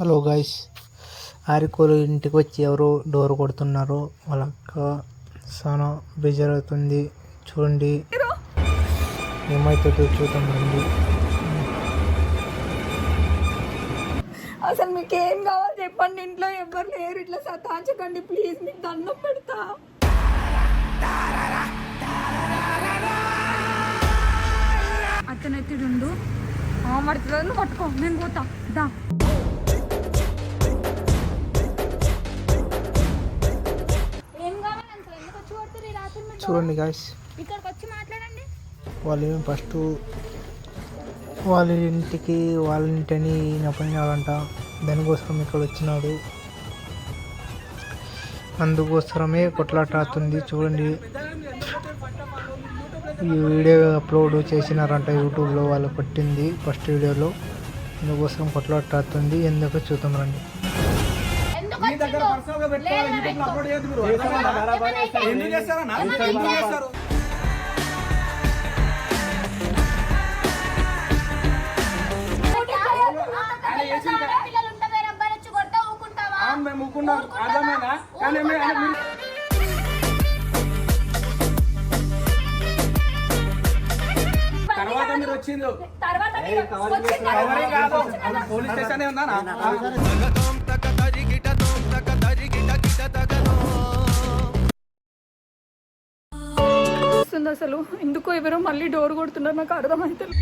Hello guys. ఆరికోలు ఇంటికి వచ్చి ఎవరు డోర్ కొడుతున్నారు. వాళ్ళ అక్క సన బెజర్ అవుతుంది చూడండి. ఏమవుతుందో చూద్దాం రండి. అసలు మీకు ఏం కావాలి చెప్పండి. ఇంట్లో ఎవరు లేరు. ఇట్లా సతాంచకండి ప్లీజ్ మీకు దండం పెడతా. అతను ఆ మడతలను పట్టుకో. నేను పోతా. దా. చూడండి గాయస్ వాళ్ళు ఫస్ట్ వాళ్ళ ఇంటికి వాళ్ళ ఇంటిని ఈయన పోయినాడంట దానికోసం ఇక్కడ వచ్చినాడు. అందుకోసమే కొట్లాట అవుతుంది. చూడండి. ఈ వీడియో అప్లోడ్ చేసినారంట యూట్యూబ్లో వాళ్ళు కొట్టింది ఫస్ట్ వీడియోలో అందుకోసం కొట్లాట అవుతుంది. ఎందుకు చూద్దాం రండి. వచ్చిందో? ఎందుకు చేస్తారన్నా ఎందుకు చేస్తారు? మేము కానీ మీ- ఆయన మీరు- తర్వాత మీరు వచ్చిండ్రు. తర్వాత మీరు కాదు. పోలీస్ స్టేషన్ ఉందా అనిపిస్తుంది అసలు? ఎందుకో ఎవరో మళ్ళీ డోర్ కొడుతున్నారు నాకు అర్థమవుతుంది